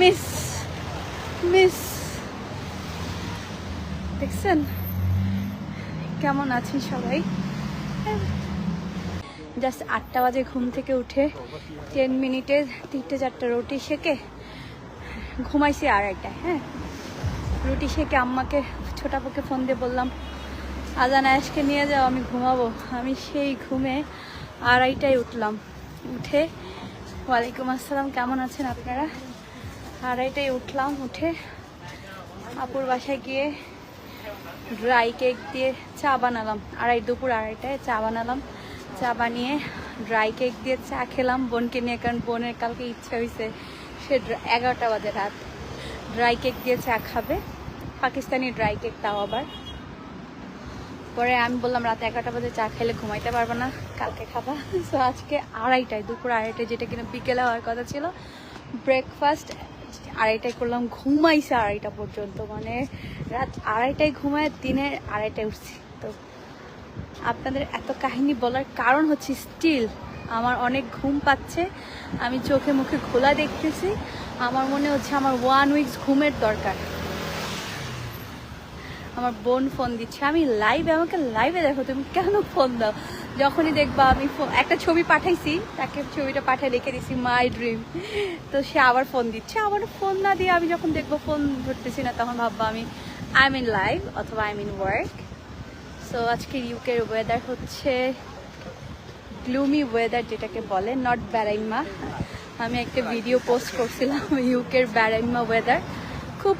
Miss miss দেখছেন কেমন আছেন সবাই? জাস্ট আটটা বাজে ঘুম থেকে উঠে টেন মিনিটে তিনটে চারটে রুটি সেকে ঘুমাইছি আড়াইটায় হ্যাঁ? রুটি সেকে আম্মাকে ছোটাপুকে ফোন দিয়ে বললাম, আজান আয়াসকে নিয়ে যাও, আমি ঘুমাবো। আমি সেই ঘুমে আড়াইটায় উঠলাম। উঠে ওয়ালাইকুম আসসালাম, কেমন আছেন আপনারা? আড়াইটায় উঠলাম, উঠে আপুর বাসায় গিয়ে ড্রাই কেক দিয়ে চা বানালাম। আড়াই, দুপুর আড়াইটায় চা বানালাম। চা বানিয়ে ড্রাই কেক দিয়ে চা খেলাম। বোনকে নিয়ে, কারণ বোনের কালকে ইচ্ছা হয়েছে সে এগারোটা বাজে রাত। ড্রাই কেক দিয়ে চা খাবে। পাকিস্তানি ড্রাই কেক তাও আবার। পরে আমি বললাম, রাতে এগারোটা বাজে চা খেলে ঘুমাইতে পারব না, কালকে খাবা। সো আজকে আড়াইটায়, দুপুর আড়াইটায়, যেটা কিনা বিকেলে হওয়ার কথা ছিল ব্রেকফাস্ট আড়াইটায় করলাম, ঘুমাইছে আড়াইটা পর্যন্ত। মানে রাত আড়াইটায় ঘুমায় দিনের আড়াইটায় উঠছি। তো আপনাদের এত কাহিনী বলার কারণ হচ্ছে স্টিল আমার অনেক ঘুম পাচ্ছে, আমি চোখে মুখে খোলা দেখতেছি। আমার মনে হচ্ছে আমার ওয়ান উইকস ঘুমের দরকার। আমার বোন ফোন দিচ্ছে। আমি লাইভে আমাকে লাইভে দেখো, তুমি কেন ফোন দাও? যখনই দেখবা আমি একটা ছবি পাঠাইছি, তাকে ছবিটা পাঠিয়ে রেখে দিছি মাই ড্রিম তো সে আবার ফোন দিচ্ছে। আবার ফোন না দিয়ে আমি যখন দেখব ফোন ধরতেছি না, তখন ভাববো আমি আই মিন লাইভ অথবা আই মিন ওয়ার্ক সো আজকে ইউকের ওয়েদার হচ্ছে গ্লুমি ওয়েদার যেটাকে বলে নট ব্যারাইমা আমি একটা ভিডিও পোস্ট করছিলাম ইউকের ব্যারাইমা ওয়েদার খুব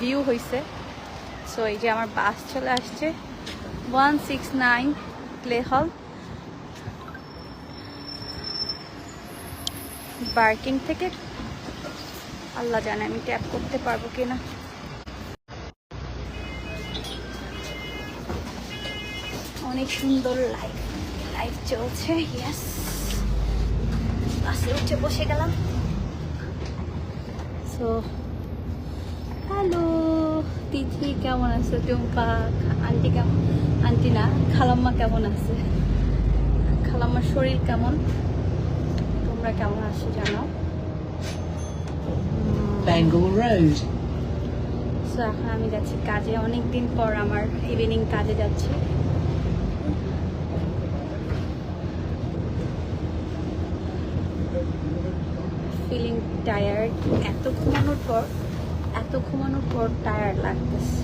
ভিউ হয়েছে সো এই যে আমার বাস চলে আসছে। ওয়ান সিক্স নাইন প্লে হল। বার্কিং থেকে। আল্লাহ জানে আমি ট্যাপ করতে পারব কিনা। অনেক সুন্দর লাইফ লাইফ চলছে ইয়েস বাসে উঠে বসে গেলাম। সো হ্যালো তিথি কেমন আছে? টুম্পা আন্টি কেমন? আন্টি না খালাম্মা কেমন আছে? খালাম্মার শরীর কেমন? তোমরা কেমন আছো জানাও. সো এখন আমি যাচ্ছি কাজে। অনেক দিন পর আমার ইভিনিং কাজে যাচ্ছি। ফিলিং টায়ার্ড এত ঘুমানোর পর এত ঘুমানোর পর টায়ার্ড লাগতেছে।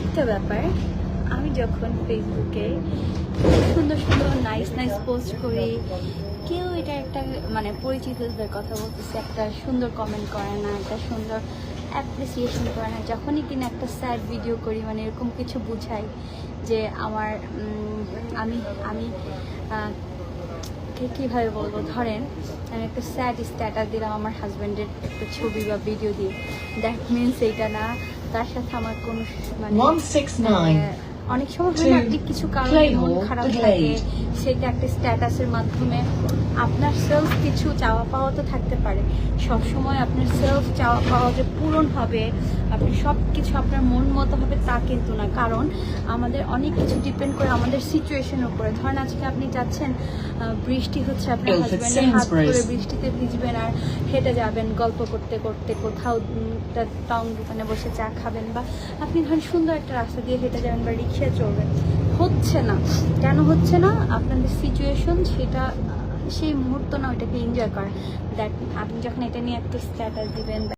একটা ব্যাপার, আমি যখন ফেসবুকে সুন্দর সুন্দর নাইস নাইস পোস্ট করি, কেউ এটা একটা মানে পরিচিতদের কথা বলতেছে, একটা সুন্দর কমেন্ট করে না, একটা সুন্দর অ্যাপ্রিসিয়েশন করে না, যখনই কিনা একটা স্যাড ভিডিও করি মানে এরকম কিছু বুঝাই যে আমার আমি আমি কীভাবে বলব ধরেন আমি একটা স্যাড স্ট্যাটাস দিলাম আমার হাজব্যান্ডের একটা ছবি বা ভিডিও দিয়ে দ্যাট মিনস এইটা না তার সাথে আমার কোনো মানে 169. আহ, অনেক সময় হয় না আপনি কিছু কারণে মন খারাপ থাকে সেটা একটা স্ট্যাটাসের মাধ্যমে। আপনার সেলফ কিছু চাওয়া পাওয়া তো থাকতে পারে। সব সময় আপনার সেলফ চাওয়া পাওয়া যে পূরণ হবে আপনি সব কিছু আপনার মন মতো হবে তা কিন্তু না। কারণ আমাদের অনেক কিছু ডিপেন্ড করে আমাদের সিচুয়েশনের উপরে। ধরেন আজকে আপনি যাচ্ছেন বৃষ্টি হচ্ছে আপনার হাজব্যান্ডের হাত. ধরে বৃষ্টিতে ভিজবেন আর হেঁটে যাবেন গল্প করতে করতে কোথাও একটা টং দোকানে বসে চা খাবেন বা আপনি ধরেন সুন্দর একটা রাস্তা দিয়ে হেঁটে যাবেন বা রিক্সায় চলবে। হচ্ছে না। কেন হচ্ছে না? আপনাদের সিচুয়েশন সেটা, সেই মুহূর্ত না, ওইটাকে এনজয় করে। দ্যাট আপনি যখন এটা নিয়ে একটা স্ট্যাটাস দিবেন